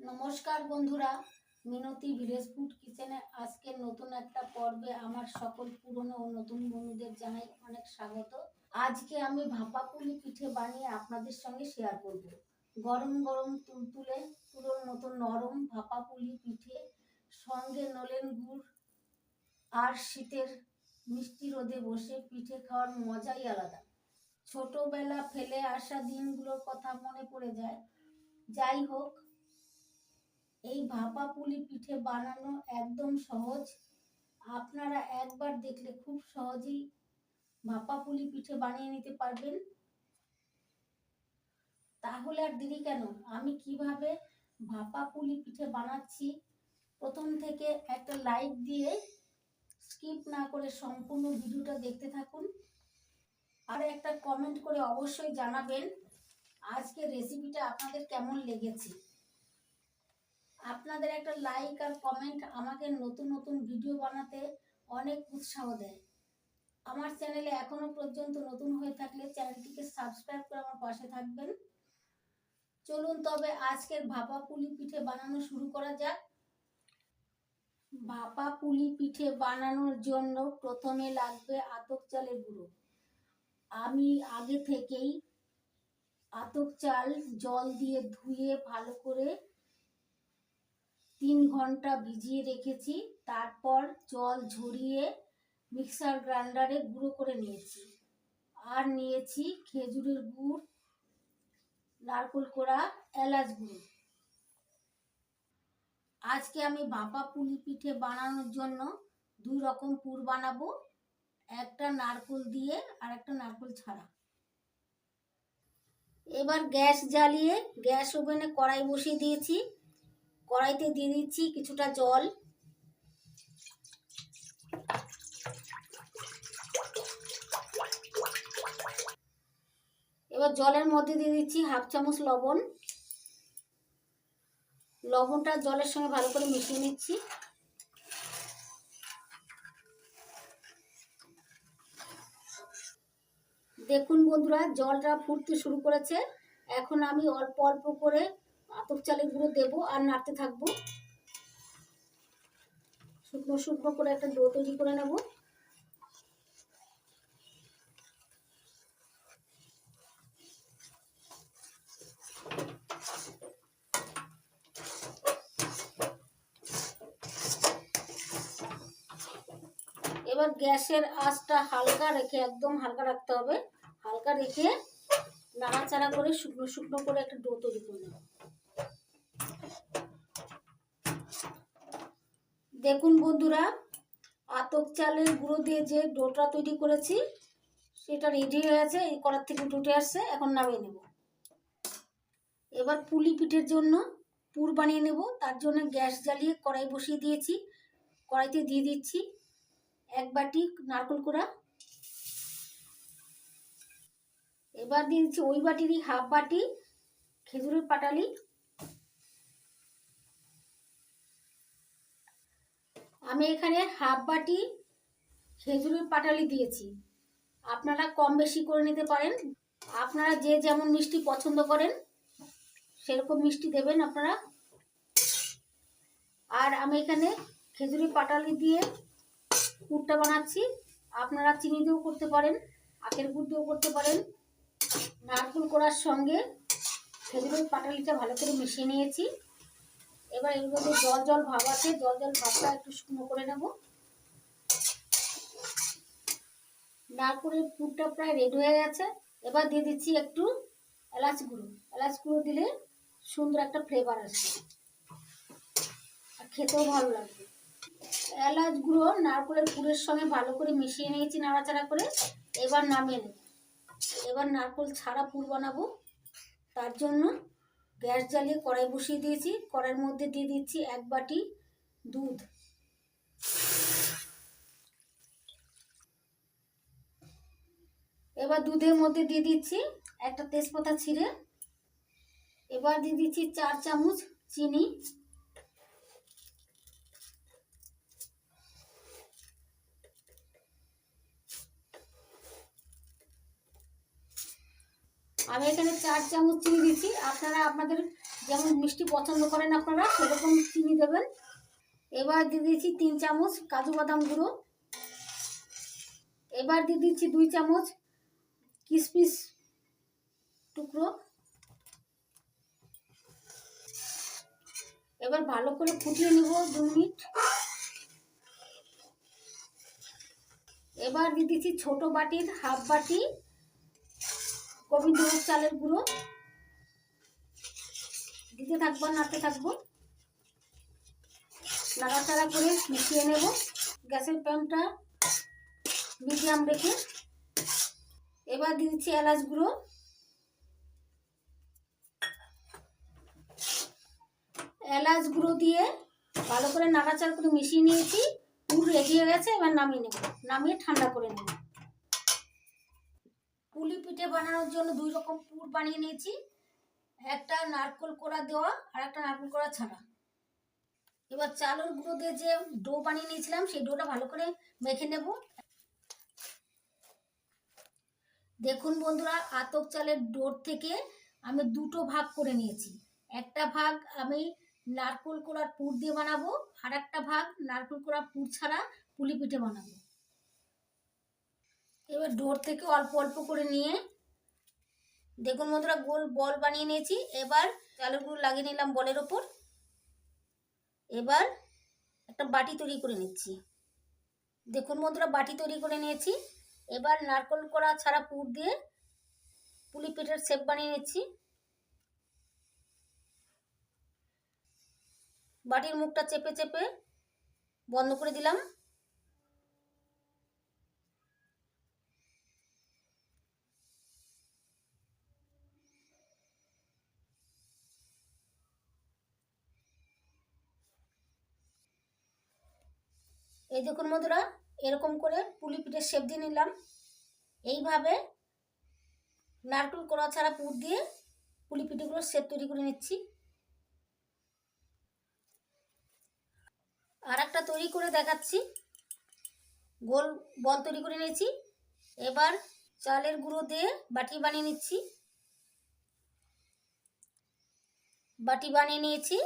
নমস্কার বন্ধুরা, মিনতি village food কিচেনে আজকে নতুন একটা পর্বে আমার সকল পুরনো ও নতুন বন্ধুদের জানাই অনেক স্বাগত। আজকে আমি ভাপা পুলি পিঠে বানিয়ে আপনাদের সঙ্গে শেয়ার করব। গরম গরম তুলতুলে, পুরোর মতো নরম ভাপা পুলি পিঠে, সঙ্গে নলেন গুড় আর শীতের মিষ্টি রোদে বসে পিঠে খাওয়ার মজাই আলাদা। ছোটবেলা ফেলে আসা দিনগুলোর কথা মনে পড়ে যায়। যাই হোক এই ভাপা পুলি পিঠে বানানো একদম সহজ। আপনারা একবার দেখলে খুব সহজেই ভাপা পুলি পিঠে বানিয়ে নিতে পারবেন। তাহলে আর দেরি কেন? আমি কীভাবে ভাপা পুলি পিঠে বানাচ্ছি? প্রথম থেকে একটা লাইক দিয়ে স্কিপ না করে সম্পূর্ণ ভিডিওটা দেখতে থাকুন। আর একটা কমেন্ট করে অবশ্যই জানাবেন আজকে রেসিপিটা আপনাদের কেমন লেগেছে। আপনাদের একটা লাইক আর কমেন্ট আমাকে নতুন নতুন ভিডিও বানাতে অনেক উৎসাহ দেয়। আমার চ্যানেলে এখনও পর্যন্ত নতুন হয়ে থাকলে চ্যানেলটিকে সাবস্ক্রাইব করে আমার পাশে থাকবেন। চলুন তবে আজকের ভাপা পুলি পিঠে বানানো শুরু করা যাক। ভাপা পুলি পিঠে বানানোর জন্য প্রথমে লাগবে আতপ চালের গুঁড়ো। আমি আগে থেকেই আতপ চাল জল দিয়ে ধুয়ে ভালো করে তিন ঘণ্টা ভিজিয়ে রেখেছি, তারপর জল ঝরিয়ে মিক্সার গ্রাইন্ডারে গুঁড়ো করে নিয়েছি। আর নিয়েছি খেজুরের গুড়, নারকোল কোড়া, এলাচ গুঁড়ো। আজকে আমি ভাপা পুলি পিঠে বানানোর জন্য দুই রকম পুর বানাবো, একটা নারকোল দিয়ে আর একটা নারকোল ছাড়া। এবার গ্যাস জ্বালিয়ে গ্যাস ওভেনে কড়াই বসিয়ে দিয়েছি। কড়াইতে দিয়ে দিচ্ছি কিছুটা জল। এবার জলের মধ্যে দিয়ে দিচ্ছি হাফ চামচ লবণ। লবণটা জলের সঙ্গে ভালো করে মিশিয়ে নিচ্ছি। দেখুন বন্ধুরা, জলটা ফুটতে শুরু করেছে। এখন আমি অল্প অল্প করে আতপ চালের গুঁড়ো দেবো আর নাড়তে থাকব। শুকনো শুকনো করে একটা ডো তৈরি করে নেব। এবার গ্যাসের আঁচটা হালকা রেখে, একদম হালকা রাখতে হবে। হালকা রেখে নাড়াচাড়া করে শুকনো শুকনো করে একটা ডো তৈরি করে নেব দেখুন বন্ধুরা, আতক চালের গুঁড়ো দিয়ে যে ডোটা তৈরি করেছি, সেটা রেডি হয়ে আছে এই কড়ার থেকে টুটে আসছে, এখন নামিয়ে নেব। এবার পুলি পিঠের জন্য পুর বানিয়ে নেব, তার জন্য গ্যাস জ্বালিয়ে কড়াই বসিয়ে দিয়েছি। কড়াইতে দিয়ে দিচ্ছি এক বাটি নারকোল কোড়া। এবার দিয়ে দিচ্ছি ওই বাটিরই হাফ বাটি খেজুরের পাটালি। আমি এখানে হাফ বাটি খেজুরের পাটালি দিয়েছি। আপনারা কম বেশি করে নিতে পারেন। আপনারা যে যেমন মিষ্টি পছন্দ করেন, সেরকম মিষ্টি দেবেন আপনারা। আর আমি এখানে খেজুরের পাটালি দিয়ে গুড়টা বানাচ্ছি। আপনারা চিনি দিয়েও করতে পারেন, আখের গুড় দিয়েও করতে পারেন। নারকুল করার সঙ্গে খেজুরের পাটালিটা ভালো করে মিশিয়ে নিয়েছি। এবার এর মধ্যে জল জল ভাব আছে, জল জল ভাবটা একটু শুকনো করে নেব। নারকুলের পুরটা প্রায় রেডি হয়ে গেছে। এবার দিয়ে দিচ্ছি একটু এলাচ গুঁড়ো। এলাচ গুঁড়ো দিলে সুন্দর একটা ফ্লেভার আসবে। আর খেতেও ভালো লাগবে। এলাচ গুঁড়ো নারকলের পুরের সঙ্গে ভালো করে মিশিয়ে নিয়েছি নাড়াচাড়া করে। এবার নামিয়ে নেব। এবার নারকল ছাড়া পুর বানাবো। তার জন্য গ্যাস জ্বালিয়ে কড়াই বসিয়ে দিয়েছি। কড়াইয়ের মধ্যে দিয়ে দিচ্ছি এক বাটি দুধ। এবার দুধের মধ্যে দিয়ে দিচ্ছি একটা তেজপাতা ছিঁড়ে। এবার দিয়ে দিচ্ছি চার চামচ চিনি। আমি এখানে চার চামচ চিনি দিচ্ছি। আপনারা আপনাদের যেমন মিষ্টি পছন্দ করেন আপনারা, সেরকম চিনি দেবেন। এবার দিয়ে দিয়েছি তিন চামচ কাজু বাদাম গুঁড়ো। এবার দিয়ে দিচ্ছি দুই চামচ কিশমিশ টুকরো। এবার ভালো করে ফুটিয়ে নিব দু মিনিট। এবার দিয়ে দিচ্ছি ছোট বাটির হাফ বাটি গোবিন্দভোগ চালের গুঁড়ো। দিতে থাকব, নাড়তে থাকব। নাড়াচাড়া করে মিশিয়ে নেব। গ্যাসের ফ্লেমটা মিডিয়াম রেখে। এবার দিচ্ছি এলাচ গুঁড়ো। এলাচ গুঁড়ো দিয়ে ভালো করে নাড়াচাড়া করে মিশিয়ে নিয়েছি। পুর রেডি হয়ে গেছে, এবার নামিয়ে নেব। নামিয়ে ঠান্ডা করে নেব। পুলি পিঠে বানানোর জন্য দুই রকম পুর বানিয়ে নিয়েছি। একটা নারকোল কোড়া দেওয়া আর একটা নারকোল কোড়া ছাড়া এবার চালের গুঁড়ো দিয়ে যে ডো বানিয়ে নিয়েছিলাম, সেই ডোটা ভালো করে মেখে নেব। দেখুন বন্ধুরা আতক চালের ডোর থেকে আমি দুটো ভাগ করে নিয়েছি। একটা ভাগ আমি নারকোল কোড়ার পুর দিয়ে বানাবো আর একটা ভাগ নারকোল কোড়ার পুর ছাড়া পুলি পিঠে বানাবো। এবার ডোর থেকে অল্প অল্প করে নিয়ে, দেখুন বন্ধুরা, গোল বল বানিয়ে নিয়েছি। এবার গুঁড়ো লাগিয়ে নিলাম বলের ওপর। এবার একটা বাটি তৈরি করে নিচ্ছি। দেখুন বন্ধুরা, বাটি তৈরি করে নিয়েছি। এবার নারকল করা ছাড়া পুর দিয়ে পুলি পিঠের শেপ বানিয়ে নিচ্ছি। বাটির মুখটা চেপে চেপে বন্ধ করে দিলাম। এই দেখুন বন্ধুরা, এরকম করে পুলি পিঠের শেপ দিয়ে নিলাম। এইভাবে নারকেল কড়া ছাড়া পুর দিয়ে পুলি পিঠেগুলো শেপ তৈরি করে নিচ্ছি। আর একটা তৈরি করে দেখাচ্ছি। গোল বল তৈরি করে নিয়েছি। এবার চালের গুঁড়ো দিয়ে বাটি বানিয়ে নিচ্ছি। বাটি বানিয়ে নিয়েছি।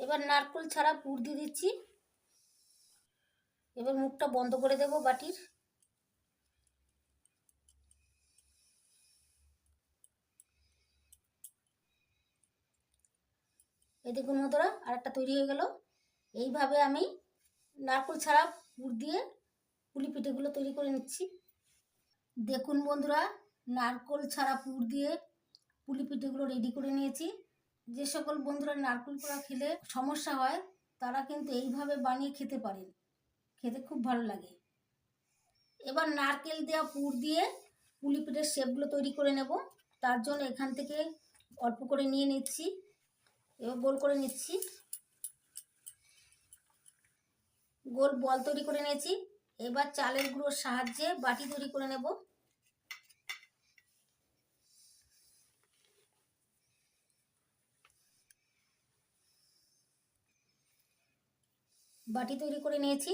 এবার নারকেল ছাড়া পুর দিয়ে দিচ্ছি। এবার মুখটা বন্ধ করে দেব বাটির। এই দেখুন মতোরা আর একটা তৈরি হয়ে গেল। এইভাবে আমি নারকুল ছাড়া পুর দিয়ে পুলি পিঠেগুলো তৈরি করে নিচ্ছি। দেখুন বন্ধুরা, নারকোল ছাড়া পুর দিয়ে পুলি পিঠেগুলো রেডি করে নিয়েছি। যে সকল বন্ধুরা নারকেল পোড়া খেলে সমস্যা হয়, তারা কিন্তু এইভাবে বানিয়ে খেতে পারেন। খেতে খুব ভালো লাগে। এবার নারকেল দেওয়া পুর দিয়ে পুলি পিঠের শেপগুলো তৈরি করে নেব। তার জন্য এখান থেকে অল্প করে নিয়ে নিচ্ছি। এবার গোল করে নিচ্ছি। গোল বল তৈরি করে নিয়েছি। এবার চালের গুঁড়োর সাহায্যে বাটি তৈরি করে নেব। বাটি তৈরি করে নিয়েছি।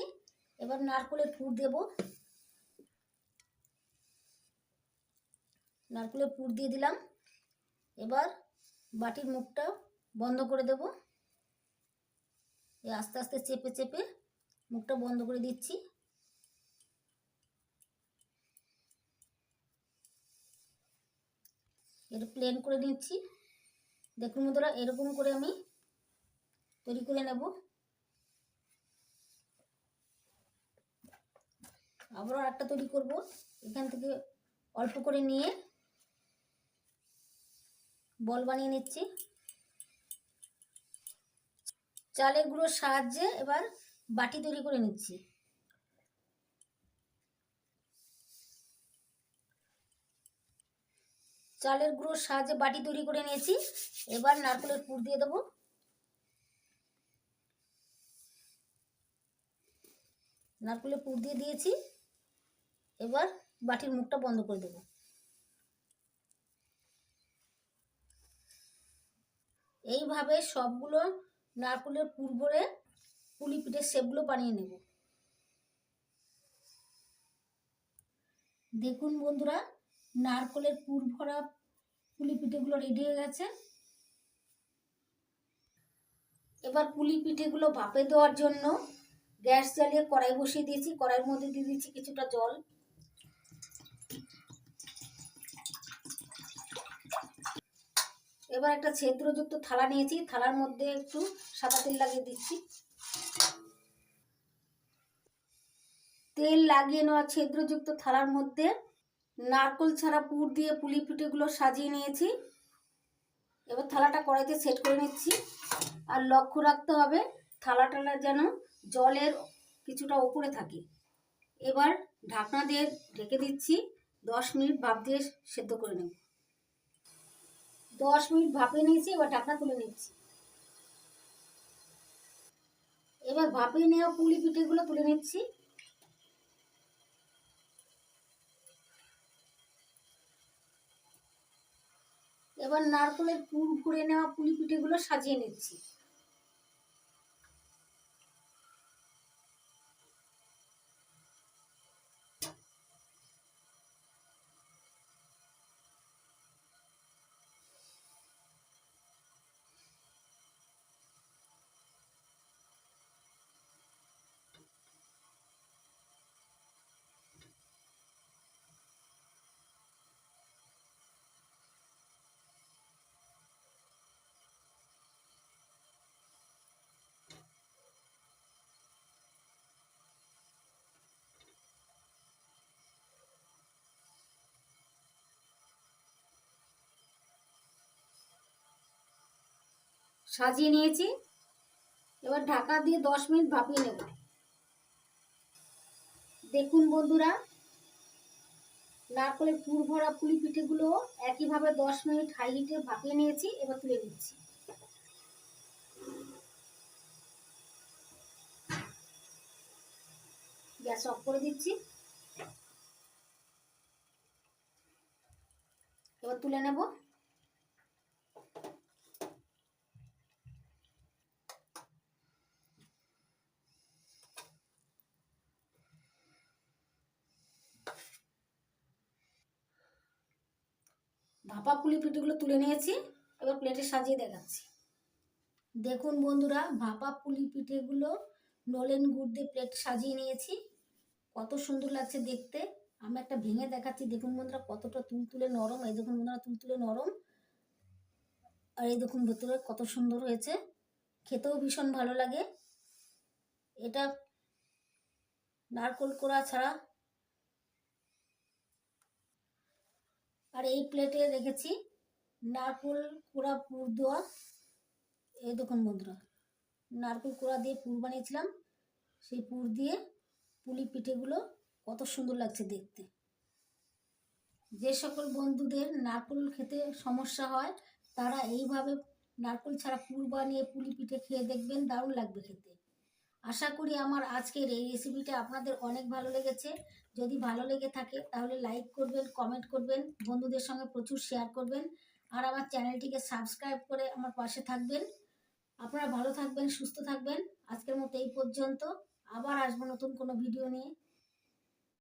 এবার নারকলের পুর দেব। নারকলের পুর দিয়ে দিলাম। এবার বাটির মুখটা বন্ধ করে দেব। এই আস্তে আস্তে চেপে চেপে মুখটা বন্ধ করে দিচ্ছি। এটা প্লেন করে নিচ্ছি। দেখুন বন্ধুরা, এরকম করে আমি তৈরি করে নেব। আবারও একটা তৈরি করব। এখান থেকে অল্প করে নিয়ে বল বানিয়ে নিচ্ছি। চালের গুঁড়োর সাহায্যে এবার বাটি তৈরি করে নিচ্ছি। চালের গুঁড়োর সাহায্যে বাটি তৈরি করে নিয়েছি। এবার নারকেলের পুর দিয়ে দেবো। নারকেলের পুর দিয়ে দিয়েছি। এবার বাটির মুখটা বন্ধ করে দেব। এইভাবে সবগুলো নারকেলের পুর ভরে পুলি পিঠের শেপগুলো বানিয়ে নেব। দেখুন বন্ধুরা, নারকেলের পুর ভরা পুলি পিঠেগুলো রেডি হয়ে গেছে। এবার পুলি পিঠেগুলো ভাপে দেওয়ার জন্য গ্যাস জ্বালিয়ে কড়াই বসিয়ে দিয়েছি। কড়াইয়ের মধ্যে দিয়ে দিচ্ছি কিছুটা জল। এবার একটা ছিদ্রযুক্ত থালা নিয়েছি। থালার মধ্যে একটু সাদা তেল লাগিয়ে দিচ্ছি। তেল লাগিয়ে নেওয়া ছিদ্রযুক্ত থালার মধ্যে নারকোল ছাড়া পুর দিয়ে পুলি পিঠেগুলো সাজিয়ে নিয়েছি। এবার থালাটা কড়াইতে সেট করে নিচ্ছি। আর লক্ষ্য রাখতে হবে, থালাটালা যেন জলের কিছুটা উপরে থাকে। এবার ঢাকনা দিয়ে ঢেকে দিচ্ছি। দশ মিনিট ভাপ দিয়ে সেদ্ধ করে নেব। দশ মিনিট ভাপিয়ে নিয়েছি, এবার ঢাকনা তুলে নিচ্ছি। এবার ভাপিয়ে নেওয়া পুলি পিঠেগুলো তুলে নিচ্ছি। এবার নারকলের পুর ভরে নেওয়া পুলি পিঠেগুলো সাজিয়ে নিচ্ছি। সাজিয়ে নিয়েছি। এবার ঢাকা দিয়ে দশ মিনিট ভাপিয়ে নেব। দেখুন বন্ধুরা, নারকলের পুর ভরা পুলি পিঠেগুলো একইভাবে দশ মিনিট হাই হিটে ভাপিয়ে নিয়েছি, এবার তুলে নিচ্ছি। গ্যাস অফ করে দিচ্ছি। এবার তুলে নেব। ভাপা পুলি পিঠেগুলো তুলে নিয়েছি, এবার প্লেটে সাজিয়ে দেখাচ্ছি। দেখুন বন্ধুরা, ভাপা পুলি পিঠেগুলো নলেন গুড় দিয়ে প্লেট সাজিয়ে নিয়েছি। কত সুন্দর লাগছে দেখতে। আমি একটা ভেঙে দেখাচ্ছি। দেখুন বন্ধুরা, কতটা তুলতুলে নরম। এই দেখুন বন্ধুরা তুলতুলে নরম। আর এই দেখুন ভেতরে কত সুন্দর হয়েছে। খেতেও ভীষণ ভালো লাগে। এটা নারকোল কোড়া ছাড়া আর এই প্লেটে রেখেছি নারকোল কুড়া পুর দেওয়া এই দেখুন বন্ধুরা, নারকোল কুড়া দিয়ে পুর বানিয়েছিলাম। সেই পুর দিয়ে পুলি পিঠেগুলো কত সুন্দর লাগছে দেখতে। যে সকল বন্ধুদের নারকোল খেতে সমস্যা হয়, তারা এইভাবে নারকোল ছাড়া পুর বানিয়ে পুলি পিঠে খেয়ে দেখবেন, দারুণ লাগবে খেতে। আশা করি আমার আজকের এই রেসিপিটা আপনাদের অনেক ভালো লেগেছে। যদি ভালো লেগে থাকে তাহলে লাইক করবেন কমেন্ট করবেন, বন্ধুদের সঙ্গে প্রচুর শেয়ার করবেন আর আমার চ্যানেলটিকে সাবস্ক্রাইব করে আমার পাশে থাকবেন। আপনারা ভালো থাকবেন, সুস্থ থাকবেন। আজকের মতো এই পর্যন্ত। আবার আসব নতুন কোনো ভিডিও নিয়ে।